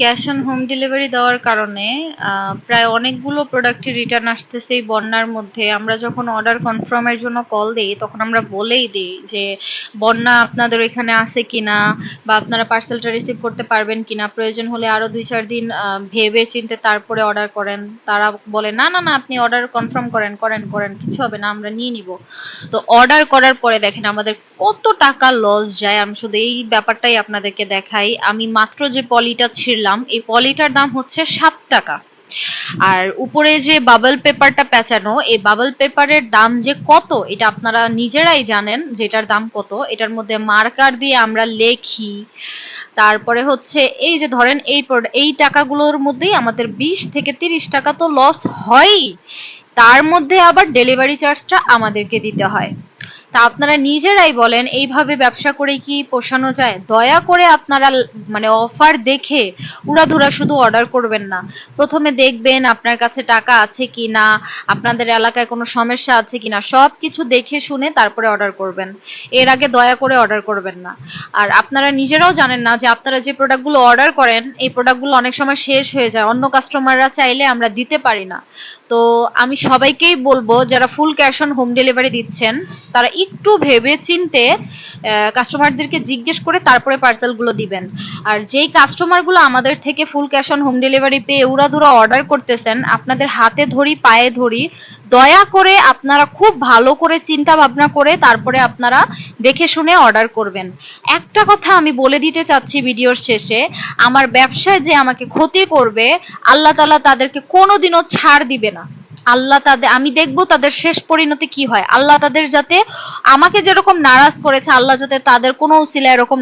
Cash on home delivery দেওয়ার কারণে প্রায় অনেকগুলো প্রোডাক্টই রিটার্ন আসতেছে এই বন্যার মধ্যে। আমরা যখন অর্ডার কনফার্মের জন্য কল দিই, তখন আমরা বলেই দিই যে, বন্যা আপনাদের এখানে আছে কিনা বা আপনারা পার্সেলটা রিসিভ করতে পারবেন কিনা? প্রয়োজন হলে আরও দুই চার দিন ভেবে চিনতে তারপরে অর্ডার করেন। তারা বলে, না না না, আপনি অর্ডার কনফার্ম করেন করেন করেন, কিছু হবে না, আমরা নিয়ে নিব। তো অর্ডার করার পরে দেখেন আমাদের কত টাকা লস যায়। আমি শুধু এই ব্যাপারটাই আপনাদেরকে দেখাই। আমি মাত্র যে পলিটা ছিঁড়লাম এই পলিটার দাম হচ্ছে সাত টাকা। আর উপরে যে বাবল পেপারটা পেঁচানো, এই বাবল পেপারের দাম যে কত, এটা আপনারা নিজেরাই জানেন যে এটার দাম কত। এটার মধ্যে মার্কার দিয়ে আমরা লেখি। তারপরে হচ্ছে এই যে ধরেন এই এই টাকাগুলোর মধ্যেই আমাদের বিশ থেকে তিরিশ টাকা তো লস হয়ই। তার মধ্যে আবার ডেলিভারি চার্জটা আমাদেরকে দিতে হয়। তা আপনারা নিজেরাই বলেন, এইভাবে ব্যবসা করে কি পোষানো যায়? দয়া করে আপনারা মানে অফার দেখে উড়াধুরা শুধু অর্ডার করবেন না। প্রথমে দেখবেন আপনার কাছে টাকা আছে কি না আপনাদের এলাকায় কোনো সমস্যা আছে কিনা সব কিছু দেখে শুনে তারপরে অর্ডার করবেন। এর আগে দয়া করে অর্ডার করবেন না। আর আপনারা নিজেরাও জানেন না যে আপনারা যে প্রোডাক্টগুলো অর্ডার করেন, এই প্রোডাক্টগুলো অনেক সময় শেষ হয়ে যায়। অন্য কাস্টমাররা চাইলে আমরা দিতে পারি না। তো আমি সবাইকেই বলব, যারা full cash on home delivery দিচ্ছেন, তারা একটু ভেবে চিনতে কাস্টমারদেরকে জিজ্ঞেস করে তারপরে পার্সেলগুলো দিবেন। আর যেই কাস্টমারগুলো আমাদের থেকে full cash on home delivery পেয়ে উড়াধুরা অর্ডার করতেছেন, আপনাদের হাতে ধরি, পায়ে ধরি, দয়া করে আপনারা খুব ভালো করে চিন্তা ভাবনা করে তারপরে আপনারা দেখে শুনে অর্ডার করবেন। একটা কথা আমি বলে দিতে চাচ্ছি ভিডিওর শেষে, আমার ব্যবসায় যে আমাকে ক্ষতি করবে, আল্লাহ তালা তাদেরকে কোনোদিনও ছাড় দিবে না। আল্লাহ তাদের, আমি দেখব তাদের শেষ পরিণতি কি হয়। আল্লাহ তাদের যাতে আমাকে যেরকম নারাজ করেছে, আল্লাহ যাতে তাদের কোনো উসিলা এরকম